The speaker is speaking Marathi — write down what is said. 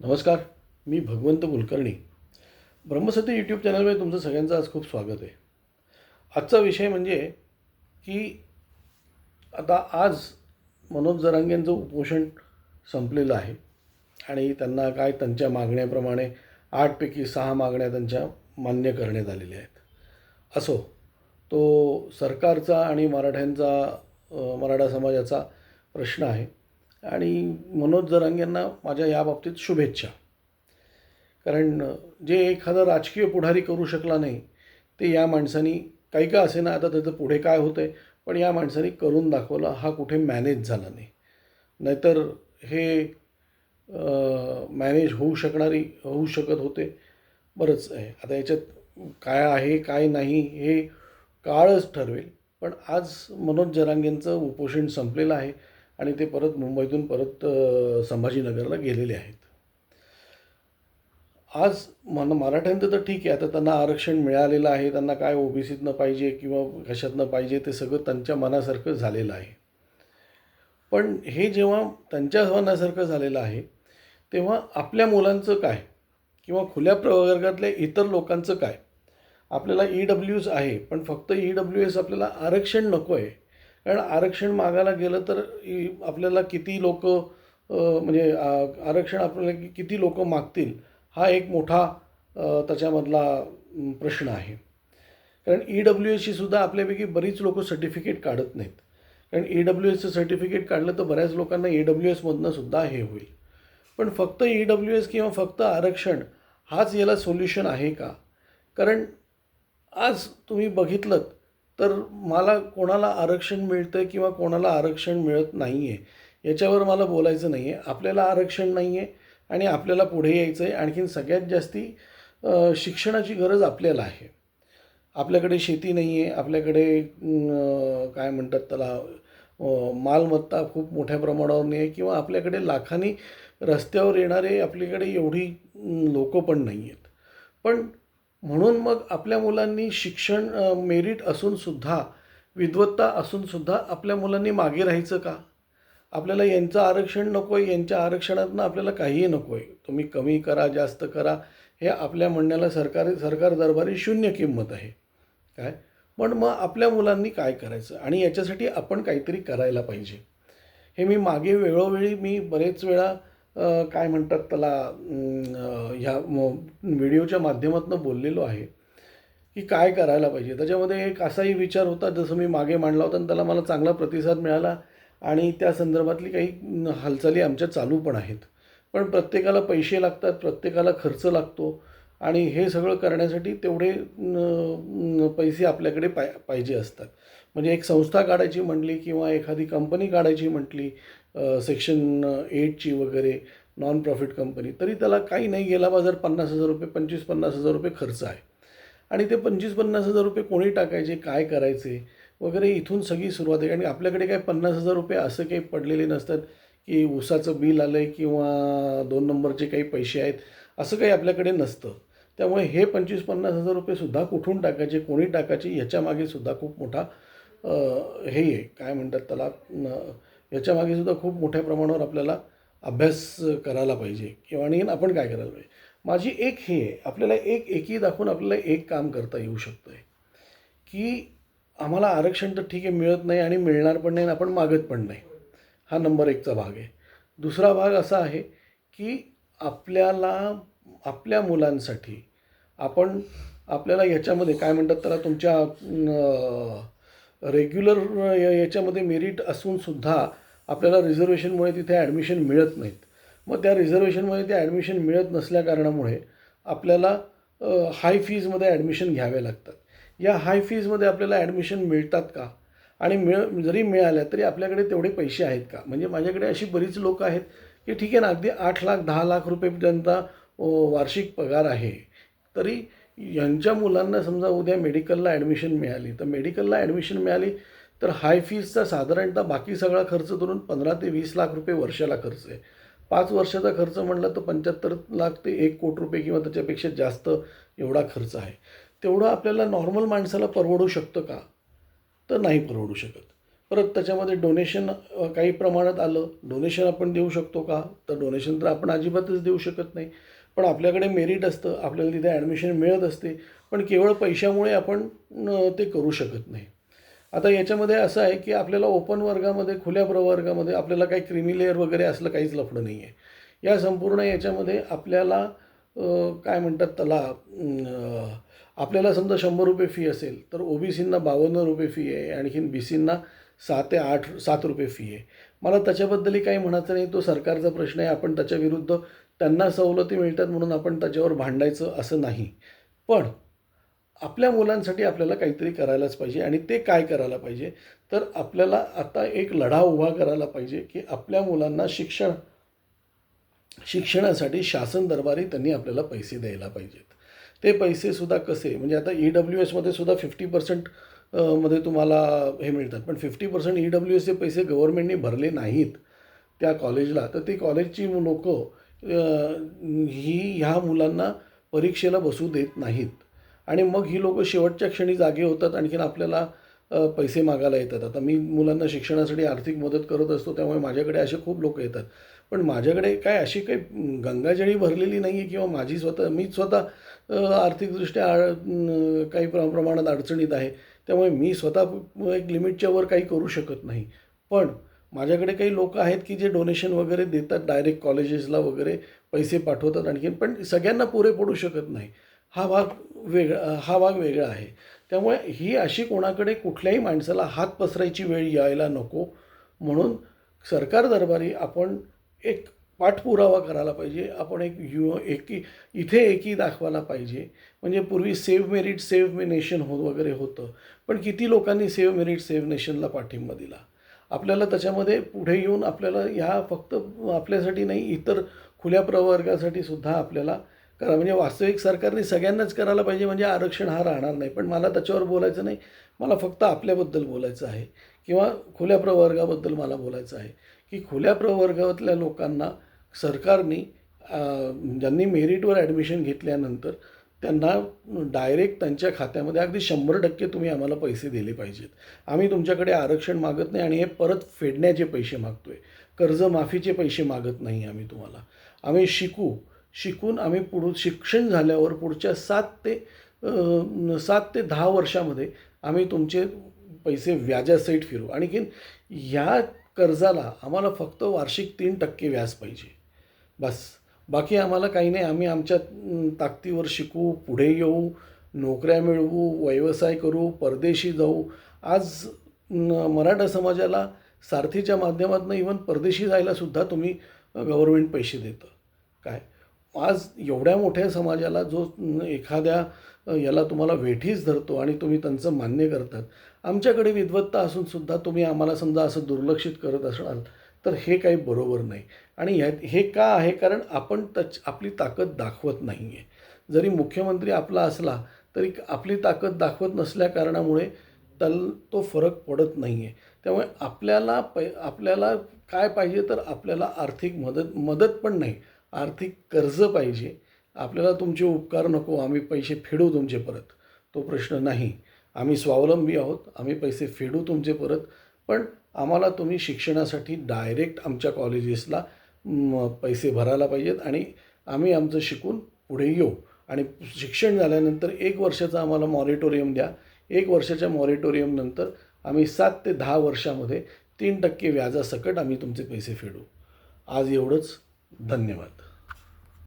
नमस्कार मी भगवंत कुलकर्णी. ब्रह्मसती यूट्यूब चॅनलमध्ये तुमचं सगळ्यांचं आज खूप स्वागत आहे. आजचा विषय म्हणजे की आता आज मनोज जरांगेंचं उपोषण संपलेलं आहे आणि त्यांना काय त्यांच्या मागण्याप्रमाणे आठपैकी सहा मागण्या त्यांच्या मान्य करण्यात आलेल्या आहेत. असो तो सरकारचा आणि मराठ्यांचा मराठा समाजाचा प्रश्न आहे. आणि मनोज जरांगेंना माझ्या या बाबतीत शुभेच्छा. कारण जे एखादा राजकीय पुढारी करू शकला नाही ते या माणसानी काही का असे ना आता त्याचं पुढे काय होतं आहे पण या माणसाने करून दाखवलं हा कुठे मॅनेज झाला नाही. नाहीतर हे मॅनेज होऊ शकणारी होऊ शकत होते बरंच आहे. आता याच्यात काय आहे काय नाही हे काळच ठरवेल. पण आज मनोज जरांगेंचं उपोषण संपलेलं आहे. आणि ते परत मुंबईतून परत संभाजीनगरला गेलेले आहेत. आज मन मराठ्यांचं तर ठीक आहे. आता त्यांना आरक्षण मिळालेलं आहे. त्यांना काय ओबीसीतनं पाहिजे किंवा कशातनं पाहिजे ते सगळं त्यांच्या मनासारखं झालेलं आहे. पण हे जेव्हा त्यांच्या मनासारखं झालेलं आहे तेव्हा आपल्या मुलांचं काय किंवा खुल्या प्रवर्गातल्या इतर लोकांचं काय? आपल्याला ई डब्ल्यू एस आहे पण फक्त ई डब्ल्यू एस आपल्याला आरक्षण नको आहे कारण आरक्षण मागायला गेलं तर ई आपल्याला किती लोक म्हणजे आरक्षण आपल्याला किती लोक मागतील हा एक मोठा त्याच्यामधला प्रश्न आहे. कारण ई डब्ल्यू एसची सुद्धा आपल्यापैकी बरीच लोक सर्टिफिकेट काढत नाहीत. कारण ई डब्ल्यू एसचं सर्टिफिकेट काढलं तर बऱ्याच लोकांना ई डब्ल्यू एसमधनं सुद्धा हे होईल. पण फक्त ई डब्ल्यू एस किंवा फक्त आरक्षण हाच याला सोल्युशन आहे का? कारण आज तुम्ही बघितलं तर मला कोणाला आरक्षण मिळतं आहे किंवा कोणाला आरक्षण मिळत नाही आहे याच्यावर मला बोलायचं नाही आहे आपल्याला आरक्षण नाही आहे आणि आपल्याला पुढे यायचं आहे आणखीन सगळ्यात जास्ती शिक्षणाची गरज आपल्याला आहे. आपल्याकडे शेती नाही आहे आपल्याकडे काय म्हणतात त्याला मालमत्ता खूप मोठ्या प्रमाणावर नाही आहे किंवा आपल्याकडे लाखांनी रस्त्यावर येणारे आपल्याकडे एवढी लोक पण नाही आहेत पण म्हणून मग आपल्या मुलांनी शिक्षण मेरिट असूनसुद्धा विद्वत्ता असूनसुद्धा आपल्या मुलांनी मागे राहायचं का? आपल्याला यांचं आरक्षण नको आहे यांच्या आरक्षणातनं आपल्याला काहीही नको आहे तुम्ही कमी करा जास्त करा हे आपल्या म्हणण्याला सरकार सरकार दरबारी शून्य किंमत आहे. काय? पण मग आपल्या मुलांनी काय करायचं? आणि याच्यासाठी आपण काहीतरी करायला पाहिजे. हे मी मागे वेळोवेळी मी बरेच वेळा काय म्हणतात त्याला ह्या व्हिडिओच्या माध्यमातून बोललेलो आहे की काय करायला पाहिजे. त्याच्यामध्ये एक असाही विचार होता जसं मी मागे मांडला होता आणि त्याला मला चांगला प्रतिसाद मिळाला आणि त्या संदर्भातली काही हालचाली आमच्या चालू पण आहेत. पण प्रत्येकाला पैसे लागतात प्रत्येकाला खर्च लागतो आणि हे सगळं करण्यासाठी तेवढे पैसे आपल्याकडे पाय पाहिजे असतात. म्हणजे एक संस्था काढायची म्हटली किंवा एखादी कंपनी काढायची म्हटली सेक्शन एटची वगैरे नॉन प्रॉफिट कंपनी तरी त्याला काही नाही गेला बाजार पन्नास हजार रुपये पंचवीस पन्नास हजार रुपये खर्च आहे. आणि ते पंचवीस पन्नास हजार रुपये कोणी टाकायचे काय करायचे वगैरे इथून सगळी सुरुवात आहे. आणि आपल्याकडे काय पन्नास हजार रुपये असं काही पडलेले नसतात की ऊसाचं बिल आलं आहे किंवा दोन नंबरचे काही पैसे आहेत असं काही आपल्याकडे नसतं. त्यामुळे हे पंचवीस पन्नास हजार रुपयेसुद्धा कुठून टाकायचे कोणी टाकायचे याच्यामागे सुद्धा खूप मोठा हे आहे. काय म्हणतात त्याला? याच्यामागे सुद्धा खूप मोठ्या प्रमाणावर आपल्याला अभ्यास करायला पाहिजे. किंवा आणि आपण काय करायला पाहिजे? माझी एक हे आहे आपल्याला एक एकी दाखवून आपल्याला एक काम करता येऊ शकतं आहे की आम्हाला आरक्षण तर ठीक आहे मिळत नाही आणि मिळणार पण नाही आपण मागत पण नाही. हा नंबर एकचा भाग आहे. दुसरा भाग असा आहे की आपल्याला आपल्या मुलांसाठी आपण आपल्याला याच्यामध्ये काय म्हणतात त्याला तुमच्या रेग्युलर याच्यामध्ये मेरिट असूनसुद्धा आपल्याला रिझर्वेशनमुळे तिथे ॲडमिशन मिळत नाहीत. मग त्या रिझर्वेशनमुळे ते ॲडमिशन मिळत नसल्या कारणामुळे आपल्याला हाय फीजमध्ये ॲडमिशन घ्यावे लागतात. या हाय फीजमध्ये आपल्याला ॲडमिशन मिळतात का? आणि मिळ जरी मिळाल्या तरी आपल्याकडे तेवढे पैसे आहेत का? म्हणजे माझ्याकडे अशी बरीच लोक आहेत की ठीक आहे ना अगदी आठ लाख दहा लाख रुपयेपर्यंत वार्षिक पगार आहे. तरी यांच्या मुलांना समजा उद्या मेडिकलला ॲडमिशन मिळाली तर मेडिकलला ॲडमिशन मिळाली तर हाय फीजचा साधारणतः बाकी सगळा खर्च धरून पंधरा ते वीस लाख रुपये वर्षाला खर्च आहे. पाच वर्षाचा खर्च म्हणला तर पंच्याहत्तर लाख ते एक कोटी रुपये किंवा त्याच्यापेक्षा जास्त एवढा खर्च आहे. तेवढं आपल्याला नॉर्मल माणसाला परवडू शकतं का? तर नाही परवडू शकत. परत त्याच्यामध्ये डोनेशन काही प्रमाणात आलं डोनेशन आपण देऊ शकतो का? तर डोनेशन तर आपण अजिबातच देऊ शकत नाही. पण आपल्याकडे मेरिट असतं आपल्याला तिथे ॲडमिशन मिळत असते पण केवळ पैशामुळे आपण ते करू शकत नाही. आता याच्यामध्ये असं आहे की आपल्याला ओपन वर्गामध्ये खुल्या प्रवर्गामध्ये आपल्याला काही क्रिमी लेअर वगैरे असलं काहीच लफडं नाही आहे या संपूर्ण याच्यामध्ये आपल्याला काय म्हणतात त्याला आपल्याला समजा शंभर रुपये फी असेल तर ओ बी सींना बावन्न रुपये फी आहे आणखीन बी सींना सात ते आठ सात रुपये फी आहे. मला त्याच्याबद्दलही काही म्हणायचं नाही तो सरकारचा प्रश्न आहे आपण त्याच्याविरुद्ध त्यांना सवलती मिळतात म्हणून आपण त्याच्यावर भांडायचं असं नाही. पण आपल्या मुलांसाठी आपल्याला काहीतरी करायलाच पाहिजे आणि ते काय करायला पाहिजे? तर आपल्याला आता एक लढा उभा करायला पाहिजे की आपल्या मुलांना शिक्षण शिक्षणासाठी शासन दरबारी त्यांनी आपल्याला पैसे द्यायला पाहिजेत. ते पैसेसुद्धा कसे? म्हणजे आता ई डब्ल्यू एसमध्ये सुद्धा फिफ्टी पर्सेंटमध्ये तुम्हाला हे मिळतात. पण फिफ्टी पर्सेंट ई डब्ल्यू एसचे पैसे गव्हर्मेंटने भरले नाहीत त्या कॉलेजला तर ती कॉलेजची लोकं ही ह्या मुलांना परीक्षेला बसू देत नाहीत. आणि मग ही लोकं शेवटच्या क्षणी जागे होतात आणखीन आपल्याला पैसे मागायला येतात. आता मी मुलांना शिक्षणासाठी आर्थिक मदत करत असतो त्यामुळे माझ्याकडे असे खूप लोक येतात. पण माझ्याकडे काय अशी काही गंगाजळी भरलेली नाही आहे किंवा माझी स्वतः मीच स्वतः आर्थिकदृष्ट्या काही प्र प्रमाणात अडचणीत आहे. त्यामुळे मी स्वतः एक लिमिटच्या वर काही करू शकत नाही. पण माझ्याकडे काही लोक आहेत की जे डोनेशन वगैरे देतात डायरेक्ट कॉलेजेसला वगैरे पैसे पाठवतात आणखीन पण सगळ्यांना पुरे पडू शकत नाही. हा भाग वेगळा हा भाग वेगळा आहे. त्यामुळे ही अशी कोणाकडे कुठल्याही माणसाला हात पसरायची वेळ यायला नको. म्हणून सरकार दरबारी आपण एक पाठपुरावा करायला पाहिजे. आपण एक यु एकी इथे एकी दाखवायला पाहिजे. म्हणजे पूर्वी save merit save may nation हो वगैरे होतं. पण किती लोकांनी सेव्ह मेरिट सेव्ह नेशनला पाठिंबा दिला? आपल्याला त्याच्यामध्ये पुढे येऊन आपल्याला ह्या फक्त आपल्यासाठी नाही इतर खुल्या प्रवर्गासाठी सुद्धा आपल्याला करा म्हणजे वास्तविक सरकारने सगळ्यांनाच करायला पाहिजे म्हणजे आरक्षण हा राहणार नाही. पण मला त्याच्यावर बोलायचं नाही. मला फक्त आपल्याबद्दल बोलायचं आहे. किंवा खुल्या प्रवर्गाबद्दल मला बोलायचं आहे. की खुल्या प्रवर्गातल्या लोकांना सरकारने ज्यांनी मेरिटवर ॲडमिशन घेतल्यानंतर त्यांना डायरेक्ट त्यांच्या खात्यामध्ये अगदी शंभर टक्के तुम्ही आम्हाला पैसे दिले पाहिजेत. आम्ही तुमच्याकडे आरक्षण मागत नाही आणि हे परत फेडण्याचे पैसे मागतो आहे कर्जमाफीचे पैसे मागत नाही आम्ही तुम्हाला. आम्ही शिकू शिकून आम्ही पुढं शिक्षण झाल्यावर पुढच्या सात ते सात ते दहा वर्षामध्ये आम्ही तुमचे पैसे व्याजासहित फिरू. आणखीन ह्या कर्जाला आम्हाला फक्त वार्षिक तीन टक्के व्याज पाहिजे. बस. बाकी आम्हाला काही नाही. आम्ही आमच्या ताकदीवर शिकू पुढे येऊ नोकऱ्या मिळवू व्यवसाय करू परदेशी जाऊ. आज मराठा समाजाला सारथीच्या माध्यमातून इवन परदेशी जायला सुद्धा तुम्ही गव्हर्मेंट पैसे देतं. काय? आज एवढ्या मोठ्या समाजाला जो एखाद्या याला तुम्हाला वेठीच धरतो आणि तुम्ही त्यांचं मान्य करतात. आमच्याकडे विद्वत्ता असूनसुद्धा तुम्ही आम्हाला समजा असं दुर्लक्षित करत असणार तर हे काही बरोबर नाही. आणि ह्या हे का आहे? कारण आपण त्याच आपली ताकद दाखवत नाही आहे जरी मुख्यमंत्री आपला असला तरी आपली ताकद दाखवत नसल्या कारणामुळे तल तो फरक पडत नाही आहे त्यामुळे आपल्याला पै आपल्याला काय पाहिजे तर आपल्याला आर्थिक मदत मदत पण नाही. आर्थिक कर्ज पाहिजे. आपल्याला तुमचे उपकार नको आम्ही पैसे फेडू तुमचे परत. तो प्रश्न नाही. आम्ही स्वावलंबी आहोत आम्ही पैसे फेडू तुमचे परत. पण आम्हाला तुम्ही शिक्षणासाठी डायरेक्ट आमच्या कॉलेजेसला पैसे भरायला पाहिजेत आणि आम्ही आमचं शिकून पुढे येऊ. आणि शिक्षण झाल्यानंतर एक वर्षाचा आम्हाला मॉरिटोरियम द्या. एक वर्षाच्या मॉरिटोरियमनंतर आम्ही सात ते दहा वर्षामध्ये तीन टक्के व्याजासकट आम्ही तुमचे पैसे फेडू. आज एवढंच. धन्यवाद.